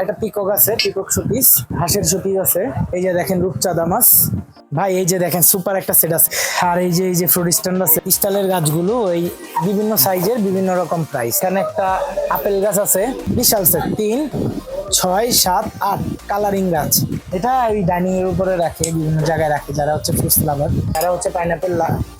একটা পিকক আছে peacock showpiece, হাঁসের শোপিস আছে। এই যে দেখেন রূপচাঁদা মাছ। ভাই, এই যে দেখেন সুপার একটা সেট আছে। আর এই যে এই যে ফ্রুট স্ট্যান্ড আছে স্টাইলের গাছগুলো, এই বিভিন্ন সাইজের বিভিন্ন রকম প্রাইস এখানে একটা আপেল গাছ আছে, বিশাল সেট তিন, ছয়, সাত, আট কালারিং গাছ। এটা ওই ডাইনিং এর উপরে রাখে, বিভিন্ন জায়গায় রাখে, যারা হচ্ছে ফ্রুটস লাভার যারা হচ্ছে পাইনাপেল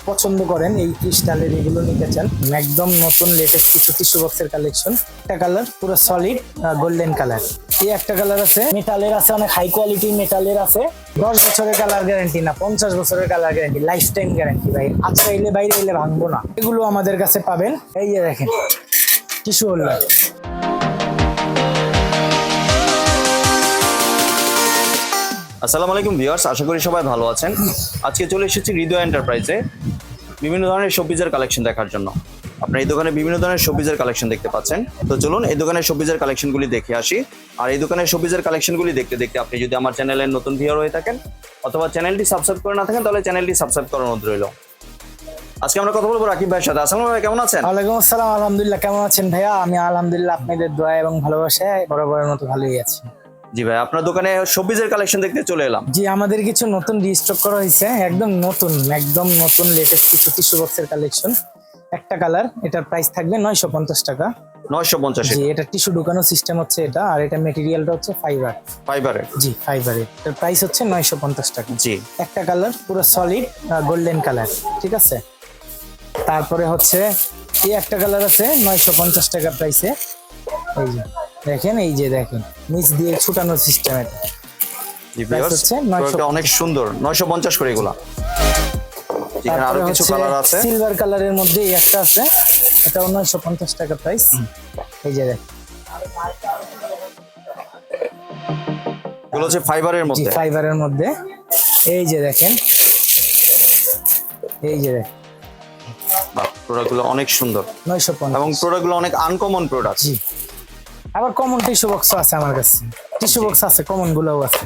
পছন্দ করেন, এই ক্রিস্টালের এগুলো নিতে চান। একদম নতুন লেটেস্ট কিছু টিস্যু বক্সের কালেকশন একটা কালার পুরো সলিড গোল্ডেন কালার এই একটা কালার আছে। মেটালের আছে, অনেক হাই কোয়ালিটি মেটালের আছে। দশ বছরের কালার গ্যারান্টি না, পঞ্চাশ বছরের colour guarantee lifetime guarantee ভাই। আজকে এলে বাইরে এলে ভাঙবো না। এগুলো আমাদের কাছে পাবেন। এই যে দেখেন কিছু হোল্ডার আসসালামু আলাইকুম ভিউয়ার্স আশা করি সবাই ভালো আছেন। আজকে চলে এসেছি হৃদয় এন্টারপ্রাইজে বিভিন্ন ধরনের শোপিজের কালেকশন দেখার জন্য। আপনার এই দোকানে বিভিন্ন ধরনের শোপিজের কালেকশন দেখতে পাচ্ছেন। তো চলুন এই দোকানের শোপিজের কালেকশনগুলি দেখে আসি। আর এই দোকানের শোপিজের কালেকশনগুলি দেখতে দেখতে আপনি যদি আমার চ্যানেলের নতুন ভিউয়ার হয়ে থাকেন অথবা চ্যানেলটি সাবস্ক্রাইব করে না থাকেন তাহলে চ্যানেলটি সাবস্ক্রাইব করার অনুরোধ রইল। আজকে আমরা কথা বলব রাকিব ভাইয়ের সাথে। আসসালামু ভাই কেমন আছেন? ওয়ালাইকুম আসসালাম আলহামদুলিল্লাহ কেমন আছেন ভাইয়া? আমি আলহামদুলিল্লাহ আপনাদের দোয়া এবং ভালোবাসায় বরাবরের মতো ভালোই আছি। জি ভাই আপনার দোকানে শোপিজের কালেকশন দেখতে চলে এলাম। জি আমাদের কিছু নতুন রিস্টক করা হয়েছে একদম নতুন একদম নতুন লেটেস্ট কিছু টিস্যু বক্সের কালেকশন একটা কালার এটার প্রাইস থাকবে নয়শো পঞ্চাশ টাকা। নয়শো পঞ্চাশ জি এটা। টিস্যু ঢুকানো সিস্টেম হচ্ছে এটা আর এটা মেটেরিয়ালটা হচ্ছে ফাইবার ফাইবারের জি ফাইবারের এটার প্রাইস হচ্ছে নয়শো পঞ্চাশ টাকা। জি। একটা কালার পুরো সলিড গোল্ডেন কালার ঠিক আছে? তারপরে হচ্ছে এই একটা কালার আছে নয়শো পঞ্চাশ টাকা প্রাইসে এই যে দেখেন এই যে দেখেন নিচ দিয়ে ছুটানোর সিস্টেম এটা। হচ্ছে 950 অনেক সুন্দর নয়শো পঞ্চাশ করে এগুলা। এখানে আরও কিছু কালার আছে। সিলভার কালারের মধ্যে এই একটা আছে। নয়শো পঞ্চাশ টাকা প্রাইস এই যে এগুলো হচ্ছে ফাইবারের মধ্যে? ফাইবারের মধ্যে। এই যে দেখেন। এই যে দেখ। প্রোডাক্টগুলো অনেক সুন্দর। নয়শো এবং পঞ্চাশ প্রোডাক্টগুলো অনেক আনকমন প্রোডাক্ট জি। আবার কমন টিস্যু বক্স আছে আমার কাছে। টিস্যু বক্স আছে কমন গুলোও আছে।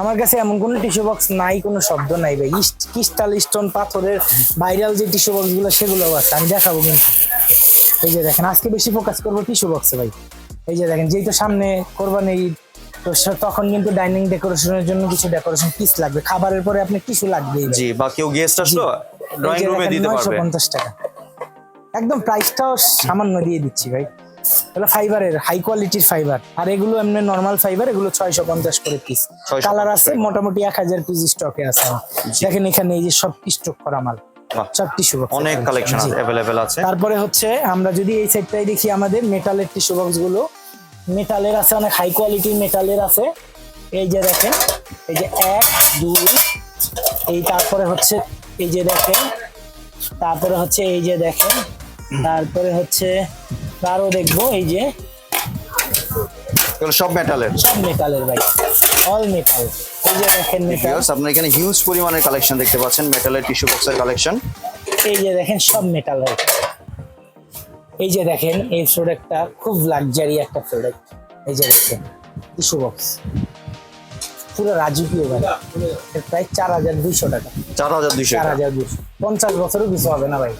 আমার কাছে এমন কোনো টিস্যু বক্স নাই কোনো শব্দ নাই ভাই। ক্রিস্টাল স্টোন পাথরের ভাইরাল যে টিস্যু বক্সগুলো সেগুলোও আছে আমি দেখাবো কিন্তু। এই যে দেখেন আজকে বেশি ফোকাস করব টিস্যু বক্সে ভাই। এই যে দেখেন যেই তো সামনে কোরবানি ঈদ, তো তখন কিন্তু ডাইনিং ডেকোরেশনের জন্য কিছু ডেকোরেশন পিস লাগবে। খাবারের পরে আপনি লাগবেই ভাই। জি বা কেউ গেস্ট আসলো ড্রয়িং রুমে দিতে পারবে। পঞ্চাশ টাকা। একদম প্রাইসটাও সামান্য দিয়ে দিচ্ছি ভাই। এগুলো ফাইবারের হাই কোয়ালিটির ফাইবার আর এগুলো এমনি নর্মাল ফাইবার এগুলো ছয়শো পঞ্চাশ করে পিস কালার আছে মোটামুটি এক হাজার পিস স্টকে আছে দেখেন এখানে এই যে সব স্টক করা মাল। সব টিস্যু অনেক কালেকশন অ্যাভেলেবেল আছে। তারপরে হচ্ছে আমরা যদি এই সাইডটাই দেখি আমাদের মেটালের টিস্যু বক্সগুলো মেটালের আছে অনেক হাই কোয়ালিটির মেটালের আছে। এই যে দেখেন এই যে এক দুই এই তারপরে হচ্ছে এই যে দেখেন তারপরে হচ্ছে এই যে দেখেন তারপরে হচ্ছে আরও দেখব এই যে। সব মেটালের সব মেটালের ভাই। অল মেটাল এই যে দেখেন মেটাল আপনার আপনারা এখানে হিউজ পরিমাণের কালেকশন দেখতে পাচ্ছেন মেটালের টিস্যু বক্সের কালেকশন এই যে দেখেন সব মেটাল ভাই। এই যে দেখেন এই প্রোডাক্টটা খুব লাক্সারি একটা প্রোডাক্ট এই যে দেখেন টিস্যু বক্স পুরো রাজকীয় ভাই। এর প্রায় চার হাজার দুইশো টাকা। চার হাজার দুইশো চার হাজার দুইশো। পঞ্চাশ বছরও কিছু হবে না ভাই।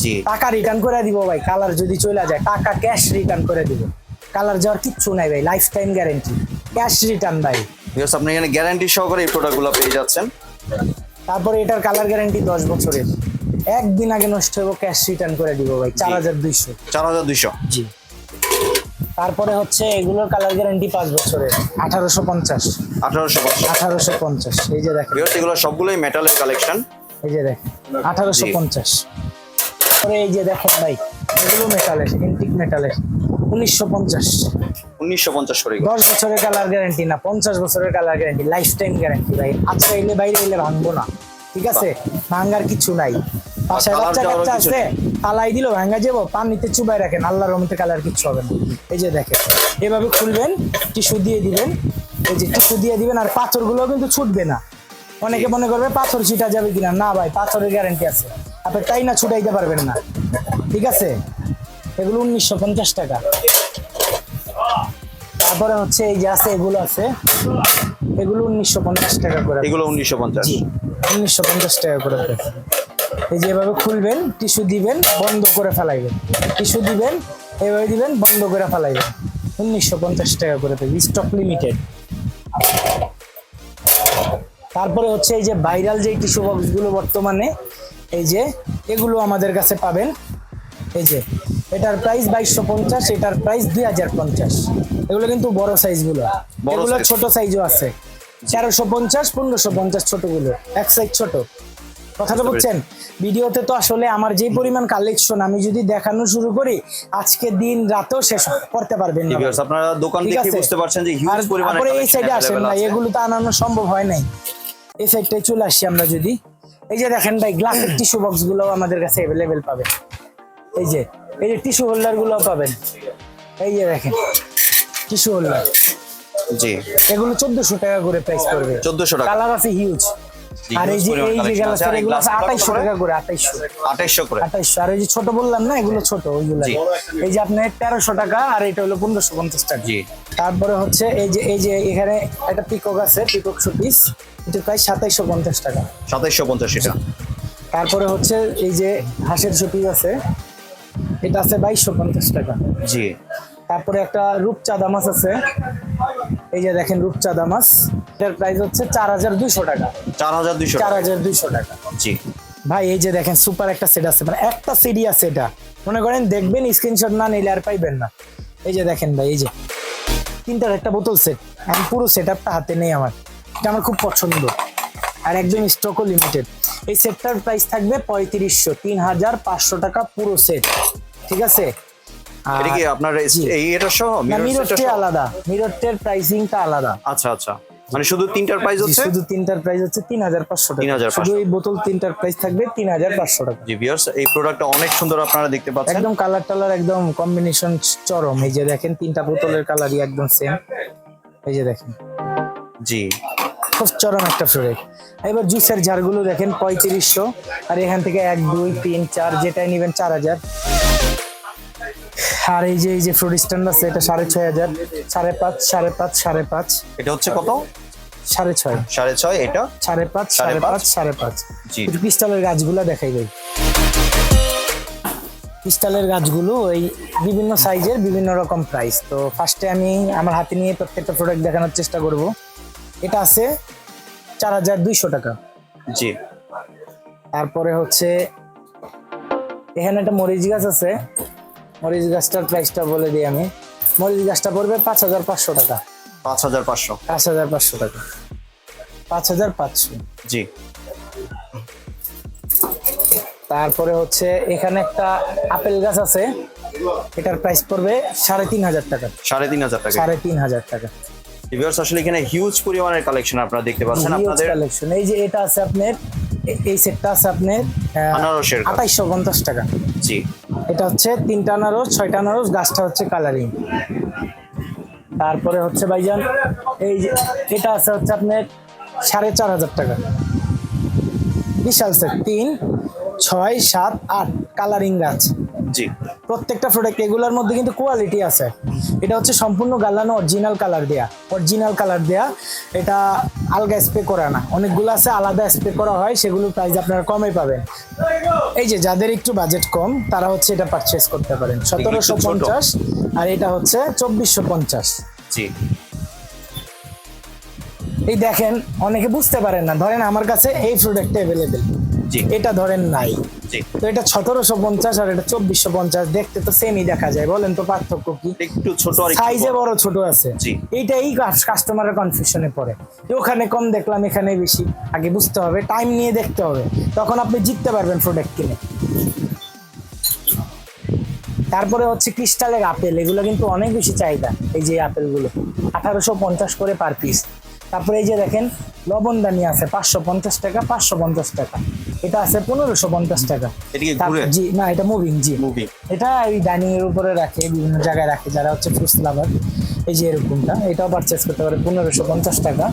জি। টাকা রিটার্ন করে দিব ভাই কালার যদি চলে যায় টাকা ক্যাশ রিটার্ন করে দিব। কালার যাওয়ার কিচ্ছু নাই ভাই lifetime guarantee cash return ভাই। ভিউয়ার্স আপনি এখানে গ্যারান্টি সহকারে এই প্রোডাক্টগুলো পেয়ে যাচ্ছেন। তারপরে এটার কালার গ্যারেন্টি দশ বছরের। একদিন আগে নষ্ট হব ক্যাশ রিটার্ন করে দিব ভাই চার হাজার দুইশো। চার হাজার দুইশো। জি। তারপরে হচ্ছে এগুলোর কালার গ্যারান্টি পাঁচ বছরের। আঠারোশো পঞ্চাশ। আঠারোশো আঠারোশো পঞ্চাশ এই যে দেখেন। এগুলো সবগুলোই মেটালের কালেকশন এই যে দেখেন আঠারোশো পঞ্চাশ। তারপরে এই যে দেখেন ভাই এগুলো মেটালের এন্টিক মেটালের উনিশশো পঞ্চাশ। উনিশশো পঞ্চাশ করে দশ বছরের কালার গ্যারান্টি না পঞ্চাশ বছরের colour guarantee lifetime guarantee ভাই। আজকে এলে বাইরে এলে ভাঙবো না। ঠিক আছে? ভাঙ্গার কিছু নাই। পাশে বাচ্চা কাচ্চা আছে? পালাই দিল ভাঙ্গা যাব পানিতে চুবাই রাখেন আল্লাহর রহমতে কালার কিচ্ছু হবে না। এই যে দেখেন এভাবে খুলবেন টিস্যু দিয়ে দিবেন এই যে টিস্যু দিয়ে দিবেন আর পাথরগুলো কিন্তু ছুটবে না। অনেকে মনে করবে পাথর ছিটা যাবে কিনা না ভাই পাথরের গ্যারান্টি আছে। আপনি তাই না ছুটাইতে পারবেন না। ঠিক আছে? এগুলো উনিশশো পঞ্চাশ টাকা। তারপরে হচ্ছে এই যে আছে এগুলো আছে। এগুলো উনিশশো পঞ্চাশ টাকা করে। এগুলো উনিশশো পঞ্চাশ। উনিশশো পঞ্চাশ টাকা করে। এই যে এভাবে খুলবেন টিস্যু দিবেন বন্ধ করে ফেলাইবেন। টিস্যু দিবেন এভাবে দিবেন বন্ধ করে ফেলাইবেন। উনিশশো পঞ্চাশ টাকা করে থাকবে স্টক লিমিটেড তারপরে হচ্ছে এই যে ভাইরাল যে টিস্যু বক্সগুলো বর্তমানে এই যে এগুলো আমাদের কাছে পাবেন। এই যে এটার প্রাইস বাইশশো পঞ্চাশ এটার প্রাইস দুই হাজার পঞ্চাশ। এগুলো কিন্তু বড় সাইজগুলো এগুলো ছোট সাইজও আছে। তেরোশো পঞ্চাশ পনেরোশো পঞ্চাশ ছোটগুলো এক সাইজ ছোট। কথাটা বুঝছেন ভিডিওতে তো আসলে আমার যে পরিমাণ কালেকশন আমি যদি দেখানো শুরু করি আজকে দিন রাতেও শেষ করতে পারবেন না। আপনারা দোকান দেখে বুঝতে পারছেন যে হিউজ পরিমাণে তারপরে এই সাইডে আসেন না এগুলো তো আনানো সম্ভব হয় নাই। এই সাইডটাই চলে আসছি আমরা যদি। এই যে দেখেন ভাই গ্লাসের টিস্যু বক্সগুলো আমাদের কাছে অ্যাভেলেবেল পাবেন। এই যে এই যে টিস্যু হোল্ডারগুলো পাবেন। এই যে দেখেন টিস্যু হোল্ডার জি। এগুলো চোদ্দশো টাকা করে প্রাইস পড়বে। 1400 টাকা। কালার আছে হিউজ আর এই যে এই যে collection আছে। গ্লাসের আর এই এগুলো আছে glass কত আঠাইশশো করে? টাকা করে আঠাইশশো। 2800 করে। আঠাইশশো। আর এই যে ছোট বললাম না এগুলো ছোট ওইগুলো এই যে আপনার তেরোশো টাকা আর এটা হলো পনেরোশো পঞ্চাশ টাকা। জি। তারপরে হচ্ছে এই যে এই যে এখানে একটা পিকক আছে পিকক শোপিস এটা প্রায় সাতাইশশো পঞ্চাশ টাকা। 2750 টাকা তারপরে হচ্ছে এই যে হাঁসের শোপিস আছে এটা আছে বাইশশো পঞ্চাশ টাকা। জি। তারপরে একটা রূপচাঁদা মাছ আছে এই যে দেখেন রূপচাঁদা মাছ এটার প্রাইস হচ্ছে চার হাজার দুইশো টাকা। 4200 চার হাজার দুইশো টাকা। জি। ভাই এই যে দেখেন সুপার একটা সেট আছে মানে একটা সিডি আছে এটা। মনে করেন দেখবেন স্ক্রিনশট না নিলে আর পাইবেন না। এই যে দেখেন ভাই এই যে তিনটার একটা বোতল সেট আমি পুরো সেট আপটা হাতে নেই আমার। এটা আমার খুব পছন্দ। আর একদম স্টকও লিমিটেড এই সেটটার প্রাইস থাকবে পঁয়ত্রিশশো তিন হাজার পাঁচশো টাকা পুরো সেট ঠিক আছে? এটা কি আপনার এই- এটা সহ? মিররটি আলাদা। মিররটের প্রাইসিংটা আলাদা। আচ্ছা আচ্ছা। মানে শুধু তিনটার প্রাইস হচ্ছে? শুধু তিনটার প্রাইস হচ্ছে তিন হাজার পাঁচশো টাকা। 3,500 শুধু এই বোতল তিনটার প্রাইস থাকবে তিন হাজার পাঁচশো টাকা। জি ভিউয়ার্স এই প্রোডাক্টটা অনেক সুন্দর আপনারা দেখতে পাচ্ছেন। একদম কালার টালার একদম কম্বিনেশন চরম। এই যে দেখেন তিনটা বোতলের কালারই একদম সেম এই যে দেখেন। জি। খুব চরম একটা প্রোডাক্ট এবার জুসের ঝাড়গুলো দেখেন পঁয়ত্রিশশো। আর এখান থেকে এক দুই তিন চার যেটাই নেবেন চার হাজার। আর এই যে এই যে ফ্রুট স্ট্যান্ড আছে এটা সাড়ে ছয় হাজার সাড়ে পাঁচ সাড়ে পাঁচ সাড়ে পাঁচ। এটা হচ্ছে কত? সাড়ে ছয়। সাড়ে ছয় এটা? সাড়ে পাঁচ সাড়ে পাঁচ? সাড়ে পাঁচ। ক্রিস্টালের গাছগুলো দেখাই ভাই। ক্রিস্টালের গাছগুলো ওই বিভিন্ন সাইজের বিভিন্ন রকম প্রাইস তো ফার্স্টে আমি আমার হাতে নিয়ে প্রত্যেকটা প্রোডাক্ট দেখানোর চেষ্টা করব। এটা আছে চার হাজার দুইশো টাকা। জি। তারপরে হচ্ছে এখানে একটা মরিচ গাছ আছে। মরিচ গাছটার প্রাইসটা বলে দিই আমি। মরিচ গাছটা পড়বে পাঁচ হাজার পাঁচশো টাকা। পাঁচ হাজার পাঁচশো। পাঁচ হাজার পাঁচশো টাকা। পাঁচ হাজার পাঁচশো। জি। তারপরে হচ্ছে এখানে একটা আপেল গাছ আছে। এটার প্রাইস পড়বে সাড়ে তিন হাজার টাকা। সাড়ে তিন হাজার টাকা। সাড়ে তিন হাজার টাকা। ভিউয়ার্স আসলে এখানে হিউজ পরিমাণের কালেকশন আপনারা দেখতে পাচ্ছেন। আপনাদের কালেকশন এই যে এটা আছে আপনার এই সেটটা আছে আপনার আনারসের গাছ। আঠাইশশো পঞ্চাশ টাকা। জি। এটা হচ্ছে তিনটা আনারস ছয়টা আনারস গাছটা হচ্ছে কালারিং তারপরে হচ্ছে ভাইজান, এই যে এটা আছে হচ্ছে আপনার সাড়ে চার হাজার টাকা। বিশাল স্যার তিন, ছয়, সাত, আট কালারিং গাছ। জি। প্রত্যেকটা প্রোডাক্ট এগুলোর মধ্যে কিন্তু কোয়ালিটি আছে। এটা হচ্ছে সম্পূর্ণ গালানো অরিজিনাল কালার দেয়া। অরিজিনাল কালার দেয়া এটা আলগা স্প্রে করা না। অনেকগুলো আছে আলাদা স্প্রে করা হয় সেগুলোর প্রাইস আপনারা কমে পাবেন। এই যে যাদের একটু বাজেট কম তারা হচ্ছে এটা পারচেস করতে পারেন। সতেরোশো পঞ্চাশ আর এটা হচ্ছে চব্বিশশো পঞ্চাশ। জি। এই দেখেন অনেকে বুঝতে পারেন না। ধরেন আমার কাছে এই প্রোডাক্টটা অ্যাভেলেবেল এটা ধরেন নাই। তো এটা সতেরোশো পঞ্চাশ আর এটা চব্বিশশো পঞ্চাশ। দেখতে তো সেমই দেখা যায়। বলেন তো পার্থক্য কি? একটু ছোট সাইজে বড়। ছোট আছে। জি। এইটাই কাস্টমারের কনফিউশনে পড়ে। ওখানে কম দেখলাম এখানে বেশি। আগে বুঝতে হবে টাইম নিয়ে দেখতে হবে। তখন আপনি জিততে পারবেন প্রোডাক্ট কিনে। তারপরে হচ্ছে ক্রিস্টালের আপেল এগুলো কিন্তু অনেক বেশি চাহিদা এই যে আপেলগুলো আঠারোশো পঞ্চাশ করে পার পিস তারপরে এই যে দেখেন লবণদানি আছে পাঁচশো পঞ্চাশ টাকা পাঁচশো পঞ্চাশ টাকা। এটা আছে পনেরোশো পঞ্চাশ টাকা? জি না এটা মুভিং জি। এটা ওই ডাইনিং এর উপরে রাখে বিভিন্ন জায়গায় রাখে যারা হচ্ছে ফ্রুটস লাভার। এই যে এরকমটা এটাও পারচেস করতে পারে পনেরোশো পঞ্চাশ টাকা।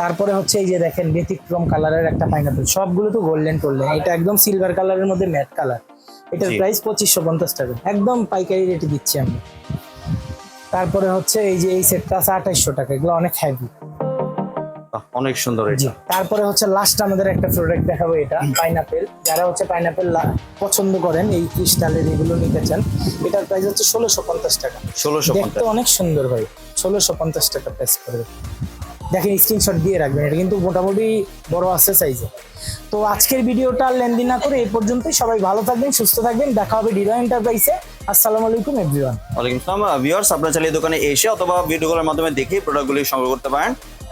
তারপরে হচ্ছে এই যে দেখেন ব্যতিক্রম কালারের একটা পাইনাপেল সবগুলো তো গোল্ডেন টোল্ডেন এটা একদম সিলভার কালারের মধ্যে ম্যাট কালার এটার প্রাইস পঁচিশশো পঞ্চাশ টাকা। একদম পাইকারি রেটে দিচ্ছি আমরা তারপরে হচ্ছে এই যে এই সেটটা আছে আঠাইশশো টাকা। এগুলো অনেক হ্যাভি অনেক সুন্দর এটা। তারপরে হচ্ছে লাস্ট আমাদের একটা প্রোডাক্ট দেখাবো এটা পাইনাপেল যারা হচ্ছে পাইনাপেল পছন্দ করেন এই ক্রিস্টালের এগুলো নিতে চান এটার প্রাইস হচ্ছে ষোলোশো পঞ্চাশ টাকা। ষোলোশো দেখতে অনেক সুন্দর ভাই ষোলোশো পঞ্চাশ টাকা প্রাইস করবে দেখেন স্ক্রিনশট দিয়ে রাখবেন এটা কিন্তু মোটামুটি বড় আছে সাইজে তো আজকের ভিডিওটা আর লেন্দি না করে এই পর্যন্তই সবাই ভালো থাকবেন সুস্থ থাকবেন দেখা হবে ডিরো এন্টারপ্রাইসে আসসালামু আলাইকুম এভরিওয়ান ওয়ালাইকুম আসসালাম। ভিউয়ার্স আপনার চাইলে দোকানে এসে অথবা ভিডিও কলের মাধ্যমে দেখে প্রোডাক্টগুলি সংগ্রহ করতে পারেন।